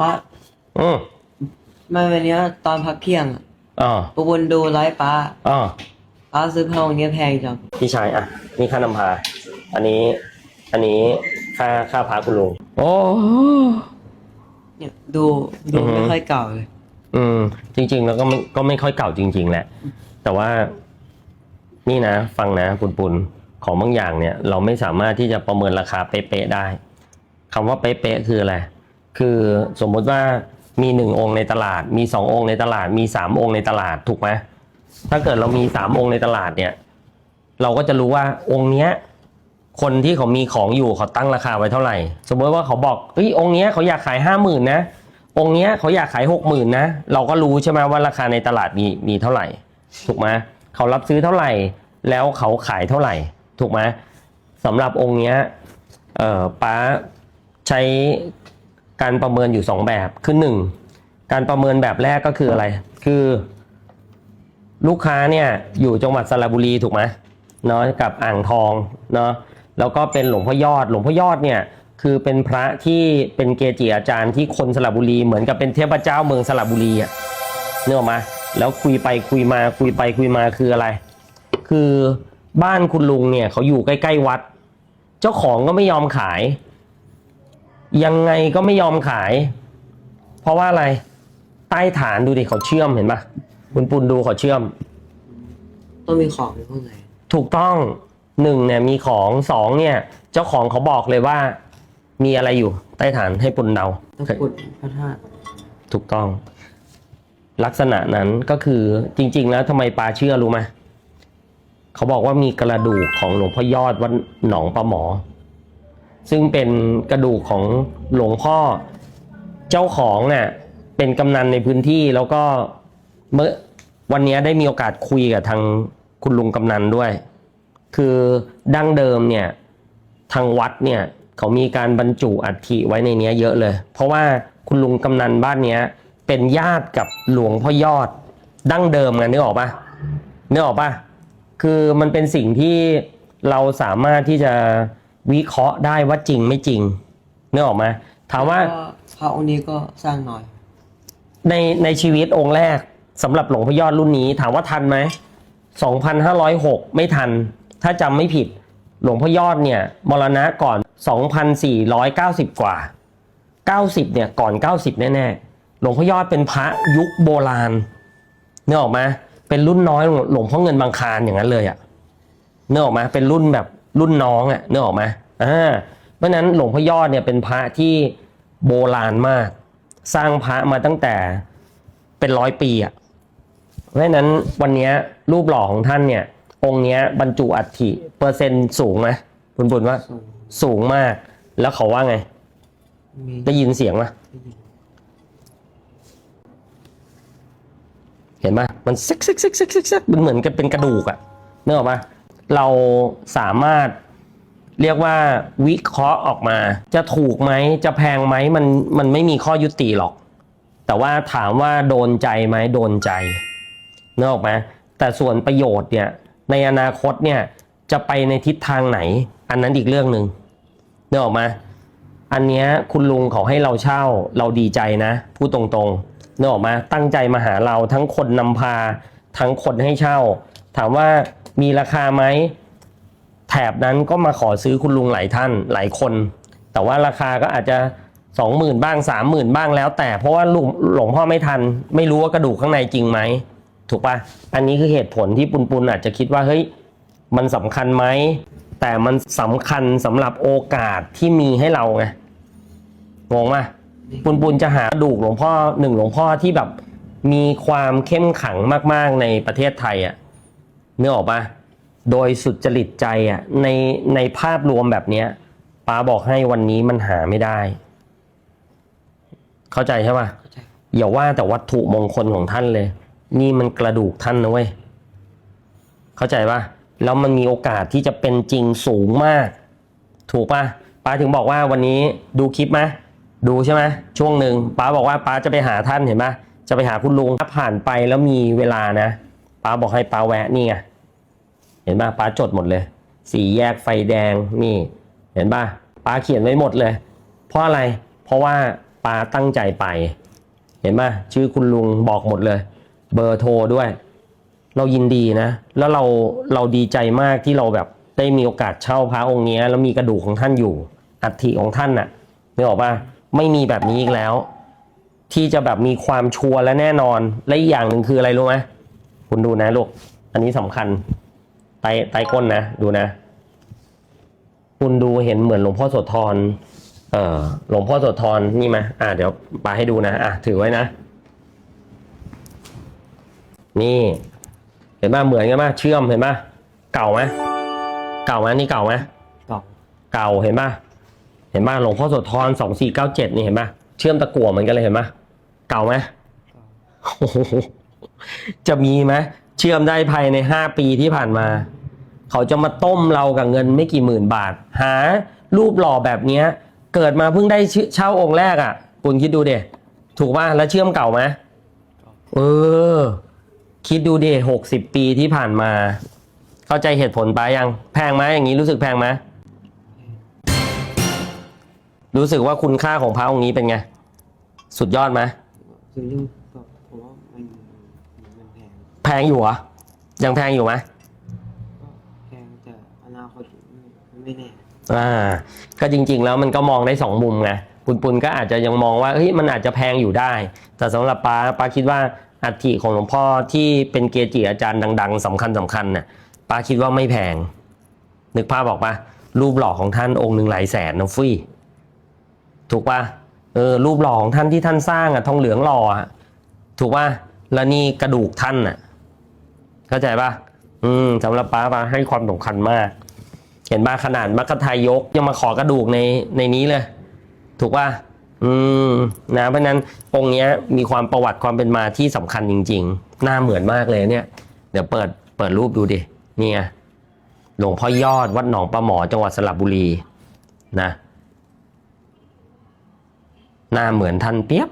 ป้าอืมมาวันเนี้ยตอนพักเที่ยงอะอ่าปวนดูไลฟ์ป้าอ่าป้าซื้อพระองค์เนี้ยแพงจังพี่ชายอะนี่ค่านำพา อันนี้ อันนี้ค่าค่าพาคุณลุงโอ้เนี่ยดูดูอือฮึไม่ค่อยเก่าเลย อืม จริง ๆ แล้วก็ไม่ก็ไม่ค่อยเก่าจริง ๆ แหละ แต่ว่า นี่นะ ฟังนะปุนปุนของบางอย่างเนี่ย เราไม่สามารถที่จะประเมินราคาเป๊ะๆได้คำว่าเป๊ะๆคืออะไร คือสมมุติว่ามีหนึ่งองค์ในตลาด มีสององค์ในตลาด มีสามองค์ในตลาดถูกไหมถ้าเกิดเรามีสามองค์ในตลาดเนี่ย เราก็จะรู้ว่าองค์เนี้ย คนที่เขามีของอยู่เขาตั้งราคาไว้เท่าไหร่ สมมติว่าเขาบอกเอ้ยองค์เนี้ยเขาอยากขายห้าหมื่นนะองค์เนี้ยเขาอยากขายหกหมื่นนะเราก็รู้ใช่ไหมว่าราคาในตลาดมีมีเท่าไหร่ถูกไหมเขารับซื้อเท่าไหร่ แล้วเขาขายเท่าไหร่ ถูกไหมสำหรับองค์เนี้ยเอ่อป้าใช้ การประเมินอยู่สองแบบคือหนึ่งการประเมินแบบแรกก็คืออะไร คือ ลูกค้าเนี่ยอยู่จังหวัดสระบุรีถูกไหมเนาะกับอ่างทองเนาะแล้วก็เป็นหลวงพ่อยอด หลวงพ่อยอดเนี่ยคือเป็นพระที่เป็นเกจิอาจารย์ที่คนสระบุรี เหมือนกับเป็นเทพเจ้าเมืองสระบุรีอะเนื้ออกมาแล้วคุยไปคุยมาคุยไปคุยมาคืออะไร คือบ้านคุณลุงเนี่ยเขาอยู่ใกล้ๆวัด เจ้าของก็ไม่ยอมขาย ยังไงก็ไม่ยอมขาย เพราะว่าอะไร ใต้ฐานดูดิเขาเชื่อมเห็นปะคุณปุณดูเขาเชื่อม ต้องมีของอยู่ข้างในถูกต้องหนึ่งเนี่ยมีของสองเนี่ย เจ้าของเขาบอกเลยว่า มีอะไรอยู่ ใต้ฐานให้ปุณเดาตะกรุดพระธาตุถูกต้อง ลักษณะนั้นก็คือจริง ๆ แล้วทำไมปาเชื่อรู้ไหมเขาบอกว่ามีกระดูกของหลวงพ่อยอดวัดหนองปลาหมอ ซึ่งเป็นกระดูกของหลวงพ่อ เจ้าของเนี่ยเป็นกำนันในพื้นที่แล้วก็เมื่อวันนี้ได้มีโอกาสคุยกับทางคุณลุงกำนันด้วย คือดั้งเดิมเนี่ยทางวัดเนี่ยเขามีการบรรจุอัฐิไว้ในเนี้ยเยอะเลย เพราะว่าคุณลุงกำนันบ้านเนี้ยเป็นญาติกับหลวงพ่อยอด ดั้งเดิมไงนึกออกปะนึกออกปะคือมันเป็นสิ่งที่เราสามารถที่จะ วิเคราะห์ได้ว่าจริงไม่จริงนึกออกไหมถามว่าก็พระองค์นี้ก็สร้างหน่อย ในในชีวิตองค์แรกสำหรับหลวงพ่อยอดรุ่นนี้ถามว่าทันไหม2,506 ไม่ทัน ถ้าจำไม่ผิด หลวงพ่อยอดเนี่ย มรณะก่อน 2,490 กว่า 90 เนี่ย ก่อน 90 แน่ๆ หลวงพ่อยอดเป็นพระยุคโบราณเนื้อออกไหมเป็นรุ่นน้อยหลวงพ่อเงินบางคลานอย่างนั้นเลยอะเนื้อออกไหมเป็นรุ่นแบบ รุ่นน้องอะเนื้อออกไหมอ่าเพราะฉะนั้นหลวงพ่อยอดเนี่ยเป็นพระที่โบราณมาก สร้างพระมาตั้งแต่เป็นร้อยปีอะเพราะฉะนั้นวันเนี้ยรูปหล่อของท่านเนี่ย องค์เนี้ยบรรจุอัฐิเปอร์เซ็นต์สูงไหมคุณบุญว่าสูงสูงมาก แล้วเขาว่าไงมีได้ยินเสียงไหมเห็นไหมมันซิกซิกซิกซิกซิกซิกมันเหมือนกับเป็นกระดูกอะนึกออกปะ เราสามารถเรียกว่าวิเคราะห์ออกมา จะถูกไหมจะแพงไหมมันมันไม่มีข้อยุติหรอก แต่ว่าถามว่าโดนใจไหมโดนใจนึกออกไหมแต่ส่วนประโยชน์เนี่ยในอนาคตเนี่ยจะไปในทิศทางไหน อันนั้นอีกเรื่องหนึ่งนึกออกไหมอันเนี้ยคุณลุงเขาให้เราเช่าเราดีใจนะพูดตรงๆนึกออกมาตั้งใจมาหาเราทั้งคนนำพา ทั้งคนให้เช่า ถามว่า มีราคาไหมแถบนั้นก็มาขอซื้อคุณลุงหลายท่านหลายคน แต่ว่าราคาก็อาจจะสองหมื่นบ้างสามหมื่นบ้างแล้ว แต่เพราะว่าลุงหลวงพ่อไม่ทัน ไม่รู้ว่ากระดูกข้างในจริงไหมถูกปะอันนี้คือเหตุผลที่ปุนปุนอาจจะคิดว่าเฮ้ยมันสำคัญไหมแต่มันสำคัญสำหรับโอกาสที่มีให้เราไงงงไหมปุนปุนจะหากระดูกหลวงพ่อหนึ่งหลวงพ่อที่แบบมีความเข้มขังมาก ๆในประเทศไทยอะ่ะ เนื้อออกปะโดยสุดจริตใจอะ่ะในในภาพรวมแบบเนี้ยป้าบอกให้วันนี้มันหาไม่ได้ เข้าใจใช่ปะเข้าใจอย่าว่าแต่วัตถุมงคลของท่านเลย นี่มันกระดูกท่านนะเว้ยเข้าใจปะแล้วมันมีโอกาสที่จะเป็นจริงสูงมาก ถูกปะป้าถึงบอกว่าวันนี้ดูคลิปไหมดูใช่ไหมช่วงหนึ่งป้าบอกว่าป้าจะไปหาท่านเห็นปะจะไปหาคุณลุงถ้าผ่านไปแล้วมีเวลานะ ป้าบอกให้ป้าแวะนี่ไงเห็นปะป้าจดหมดเลย สีแยกไฟแดงนี่เห็นปะป้าเขียนไว้หมดเลย เพราะอะไรเพราะว่าป้าตั้งใจไป เห็นไหมชื่อคุณลุงบอกหมดเลย เบอร์โทรด้วย เรายินดีนะ แล้วเราเราดีใจมากที่เราแบบได้มีโอกาสเช่าพระองค์เนี้ยแล้วมีกระดูกของท่านอยู่อัฐิของท่านน่ะนึกออกปะไม่มีแบบนี้อีกแล้ว ที่จะแบบมีความชัวร์และแน่นอนและอีกอย่างหนึ่งคืออะไรรู้ไหม คุณดูนะลูก อันนี้สำคัญ ไตไตก้นนะ ดูนะ คุณดูเห็นเหมือนหลวงพ่อโสธร เอ่อ หลวงพ่อโสธรนี่ไหมอ่าเดี๋ยวปาให้ดูนะ อะ ถือไว้นะ นี่ เห็นป่ะเหมือนกันป่ะเชื่อมเห็นป่ะเก่าไหมเก่าไหมนี่เก่าไหมต่อเก่าเห็นป่ะเห็นป่ะหลวงพ่อโสธรสองสี่เก้าเจ็ดนี่เห็นป่ะเชื่อมตะกั่วเหมือนกันเลยเห็นป่ะเก่าไหมโอ้โห จะมีไหมเชื่อมได้ภายในห้าปีที่ผ่านมา เขาจะมาต้มเรากับเงินไม่กี่หมื่นบาท หา รูปหล่อแบบเนี้ย เกิดมาเพิ่งได้เช่าองค์แรกอะ่ะคุณคิดดูเดถูกป่ะแล้วเชื่อมเก่าไหมเออ คิดดูดิหกสิบปีที่ผ่านมา เข้าใจเหตุผลไปยัง แพงไหมอย่างนี้รู้สึกแพงไหมรู้สึกว่าคุณค่าของพระองค์นี้เป็นไง สุดยอดไหมคือเรื่องก็ผมว่ามันมัน แพงแพงอยู่เหรอ ยังแพงอยู่ไหมก็แพงแต่อนาคตมันไม่แน่อ่าก็จริง ๆ แล้วมันก็มองได้สองมุมไงปุนปุนก็อาจจะยังมองว่าเฮ้ยมันอาจจะแพงอยู่ได้ แต่สำหรับป้าป้าคิดว่าอัฐิของหลวงพ่อที่เป็นเกจิอาจารย์ดัง ๆสำคัญสำคัญน่ะป้าคิดว่าไม่แพง นึกภาพบอกปะรูปหล่อของท่านองค์หนึ่งหลายแสนนะฟุยถูกปะเออรูปหล่อของท่านที่ท่านสร้างอะทองเหลืองหล่ออะถูกปะแล้วนี่กระดูกท่านอะ เข้าใจปะอืมสำหรับป้าป้าให้ความสำคัญมาก เห็นบ้าขนาดมัคทายกยังมาขอกระดูกในในนี้เลย ถูกป่ะอืมนะเพราะนั้นองค์เนี้ยมีความประวัติความเป็นมาที่สำคัญจริง ๆ หน้าเหมือนมากเลยเนี่ย เดี๋ยวเปิดเปิดรูปดูดิเนี่ไงหลวงพ่อยอดวัดหนองปลาหมอจังหวัดสระบุรีนะ หน้าเหมือนท่านเปียบ